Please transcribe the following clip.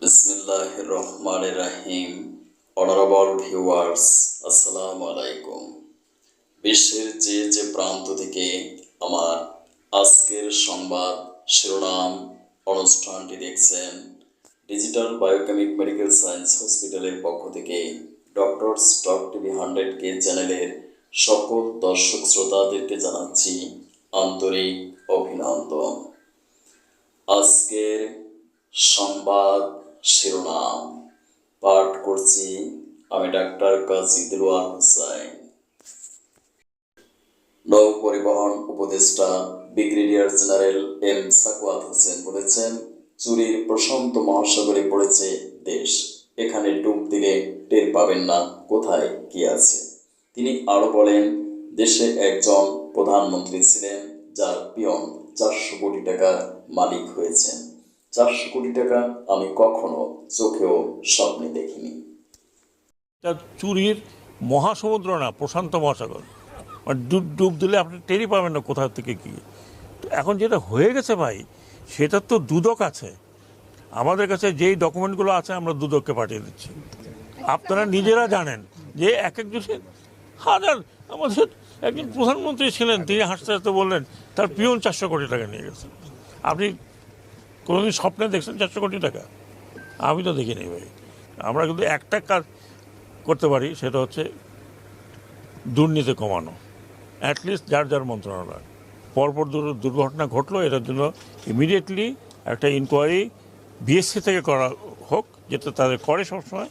বিসমিল্লাহ রহমান রাহিম honourable viewers আসসালামু আলাইকুম। বিশ্বের যে যে প্রান্ত থেকে আমার আজকের সংবাদ শিরোনাম অনুষ্ঠানটি দেখছেন ডিজিটাল বায়োকেমিক মেডিকেল সায়েন্স হসপিটালের পক্ষ থেকে doctors talk TV hundred K চ্যানেলের সকল দর্শক শ্রোতাদেরকে জানাচ্ছি আন্তরিক অভিনন্দন। আজকের সংবাদ করছি আমি ডাক্তার কাজী দিলওয়ার হোসাইন নৌ পরিবহন উপদেষ্টা brigadier general M Sakhawat Hossain বলেছেন, চুরির প্রশান্ত মহাসাগরে পড়েছে দেশ। এখানে ডুব দিলে টের পাবেন না, কোথায় কি আছে। তিনি আরও বলেন, দেশে একজন প্রধানমন্ত্রী ছিলেন, যার পিয়ন চারশো কোটি টাকার মালিক হয়েছেন। চারশো কোটি টাকা আমি কখনো চোখেও স্বপ্নে দেখিনি। তা চুরির মহাসমুদ্র না, প্রশান্ত মহাসাগর। মানে ডুব ডুব দিলে আপনি টেরই পাবেন না কোথা থেকে কি। তো এখন যেটা হয়ে গেছে ভাই সেটার তো দুদক আছে। আমাদের কাছে যেই ডকুমেন্টগুলো আছে, আমরা দুদককে পাঠিয়ে দিচ্ছি। আপনারা নিজেরা জানেন যে এক এক একজনের হাজার, আমাদের একজন প্রধানমন্ত্রী ছিলেন, তিনি হাসতে হাসতে বললেন, তার পিয়ন চারশো কোটি টাকা নিয়ে গেছেন আপনি কোনোদিন স্বপ্নে দেখছেন চারশো কোটি টাকা? আমি তো দেখিনি ভাই। আমরা কিন্তু একটা কাজ করতে পারি, সেটা হচ্ছে দুর্নীতি কমানো। অ্যাটলিস্ট যার যার মন্ত্রণালয়। পরপর দুর্ঘটনা ঘটলো, এটার জন্য ইমিডিয়েটলি একটা ইনকোয়ারি বিএসসি থেকে করা হোক, যেটা তাদের করে সবসময়।